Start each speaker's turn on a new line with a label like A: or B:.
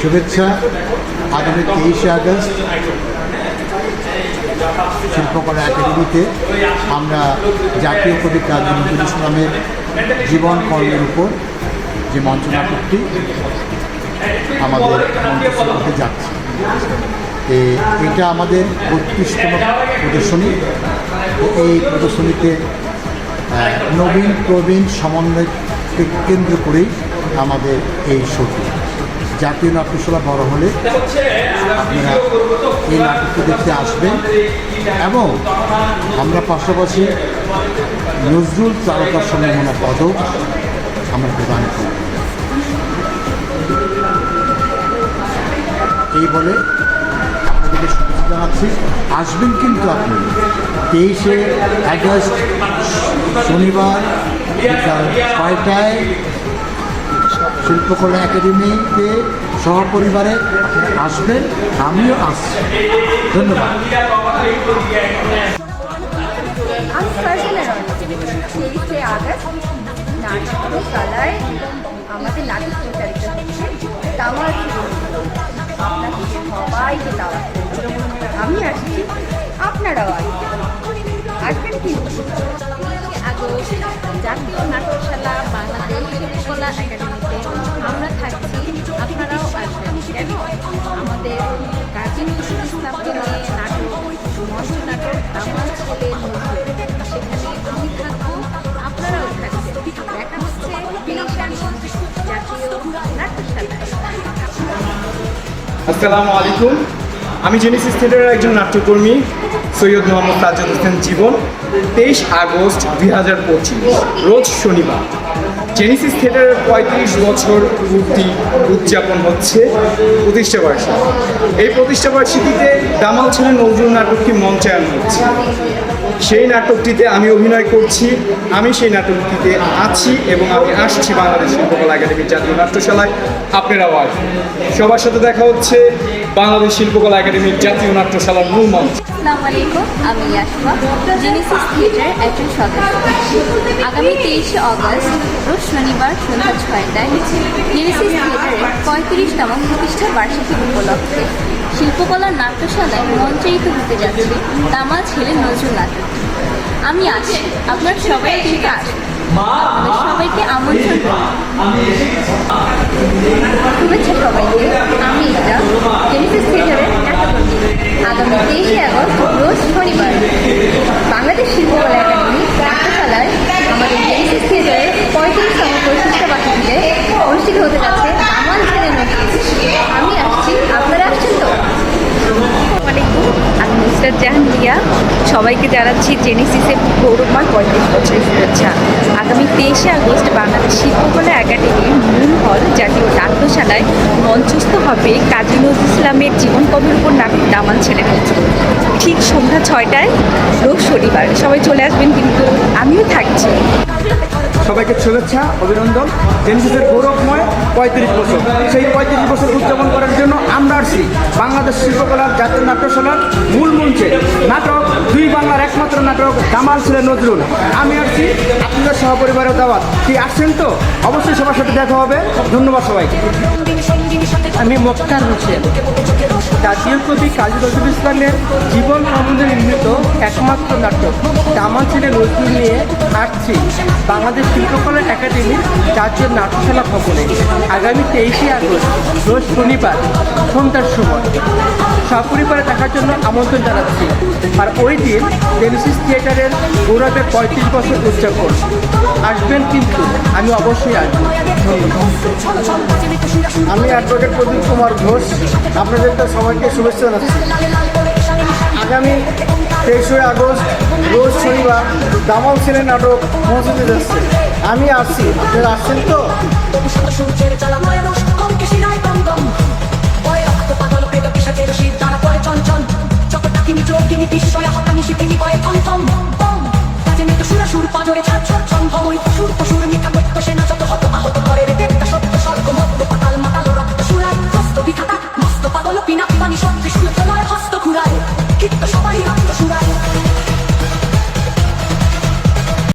A: শুভেচ্ছা। আগামী তেইশে আগস্ট শিল্পকলা একাডেমিতে আমরা জাতীয় কবি কাজী নজরুল ইসলামের জীবন কর্মের উপর যে মঞ্চ নাটকটি আমাদের করতে যাচ্ছে। এটা আমাদের বত্রিশতম প্রদর্শনী। এই প্রদর্শনীতে নবীন প্রবীণ সমন্বয়কে কেন্দ্র করেই আমাদের এই শোটি জাতীয় নাট্যশালা বড় হলে আপনারা এই নাটকটি দেখতে আসবেন এবং আমরা পাশাপাশি নজরুল তারকা সম্মাননা পদক আমরা প্রদান করব। এই বলে আপনাদেরকে শুভেচ্ছা জানাচ্ছি। আসবেন কিন্তু আপনি। তেইশে আগস্ট, শনিবার ছয়টায় শিল্পকলা একাডেমিতে সহপরিবারে আসবেন আমিও আসছি। ধন্যবাদ।
B: আমি ফার্স্টে তেইশে আগস্ট নাট্যশালায় আমাদের নাটক প্রচারিত হচ্ছে তামার আপনাকে সবাইকে দাওয়াত করছি। আমি আসছি আপনারাও আসবেন। আসবেন কি?
C: আগস্ট জাতীয় নাটকশালা বাংলাদেশ শিল্পকলা একাডেমিতে আমার ছেলে মধ্যে সেখানে আমি থাকব, আপনারাও থাকবেন। দেখা হচ্ছে
D: আসসালামু আলাইকুম। আমি জেনেসিস থিয়েটারের একজন নাট্যকর্মী, সৈয়দ মোহাম্মদ সাজ্জাদ হোসেন জীবন, তেইশ আগস্ট দুই হাজার পঁচিশ, রোজ শনিবার। জেনেসিস থিয়েটারের পঁয়ত্রিশ বছর পূর্তি উদযাপন হচ্ছে প্রতিষ্ঠা বার্ষিকী। এই প্রতিষ্ঠা বার্ষিকীতে দামাল ছেলে নজরুল নাটকটি মঞ্চায়ন হচ্ছে। সেই নাটকটিতে আমি অভিনয় করছি, আমি সেই নাটকটিতে আছি এবং আমি আসছি বাংলাদেশ শিল্পকলা একাডেমির জাতীয় নাট্যশালায়। আপনারাও আসবেন। সবার সাথে দেখা হচ্ছে বাংলাদেশ শিল্পকলা একাডেমির জাতীয় নাট্যশালার মূল মঞ্চ।
C: আসসালামু আলাইকুম আমি ইয়াসমা জেনেসিস থিয়েটারের একজন সদস্য আগামী তেইশে অগস্ট রোজ শনিবার সন্ধ্যা ছয়টায় জেনেসিস থিয়েটারের পঁয়ত্রিশতম প্রতিষ্ঠা বার্ষিকী উপলক্ষে শিল্পকলা নাট্যশালায় মঞ্চায়িত হতে যাচ্ছে তামা ছেলে নজরুল নাটক আমি আছি আপনার সবাই কিন্তু আসবেন আপনাদের সবাইকে আমন্ত্রণ। শুভেচ্ছা সবাইকে আমি এটা জেনেসিস থিয়েটারের আগামী তেইশে আগস্ট রোজ শনিবার বাংলাদেশ
B: সবাইকে জানাচ্ছি জেনেসিসের গৌরবময় পঁয়ত্রিশ বছরের শুভেচ্ছা। আগামী তেইশে আগস্ট বাংলাদেশ শিল্পকলা একাডেমির মূল হল জাতীয় নাট্যশালায় মঞ্চস্থ হবে কাজী নজরুল ইসলামের জীবন কবির উপর নাটক দামান ছেলে ঠিক সন্ধ্যা ছয়টায় রোজ শনিবার। সবাই চলে আসবেন কিন্তু আমিও থাকছি।
D: সবাইকে শুভেচ্ছা, অভিনন্দন। জেনেসিসের গৌরবময় পঁয়ত্রিশ বছর। সেই পঁয়ত্রিশ বছর উদযাপন করার জন্য আমরা আসছি বাংলাদেশ শিল্পকলার, জাতীয় নাট্যশালার মূল মঞ্চে। নাটক, দুই বাংলার একমাত্র নাটক, দামাল ছিলেন নজরুল। আমি আসছি আপনাদের সহপরিবারের দাওয়াত। কি, আসছেন তো? অবশ্যই সবার সাথে দেখা হবে। ধন্যবাদ সবাইকে।
E: আমি মোক্তার হোসেন জাতীয় কবি কাজী নজরুল ইসলামের জীবন সম্বন্ধে নির্মিত একমাত্র নাটক দামা ছেলে নজরুল নিয়ে আসছি বাংলাদেশ শিল্পকলা একাডেমির জাতীয় নাট্যশালা ভবনে আগামী তেইশে আগস্ট রোজ শনিবার সন্ধ্যার সময় সপরিবারে দেখার জন্য আমন্ত্রণ জানাচ্ছি আর ওই দিন জেনেসিস থিয়েটারের গৌরবের পঁয়ত্রিশ বছর উদযাপন আসবেন কিন্তু আমি অবশ্যই আসব
D: আমি অ্যাডভোকেট প্রদীপ কুমার ঘোষ আপনাদেরকে সবাইকে শুভেচ্ছা জানাচ্ছি। আগামী তেইশে আগস্ট, রোজ শনিবার দামল সিনে নাটক পৌঁছতে যাচ্ছে। আমি আসছি, আপনারা আসছেন তো?
F: চোখ তিনি বিস্ময় হাতানি শিপিনি কয়ে টম টম ছাড়, ছড়, ছম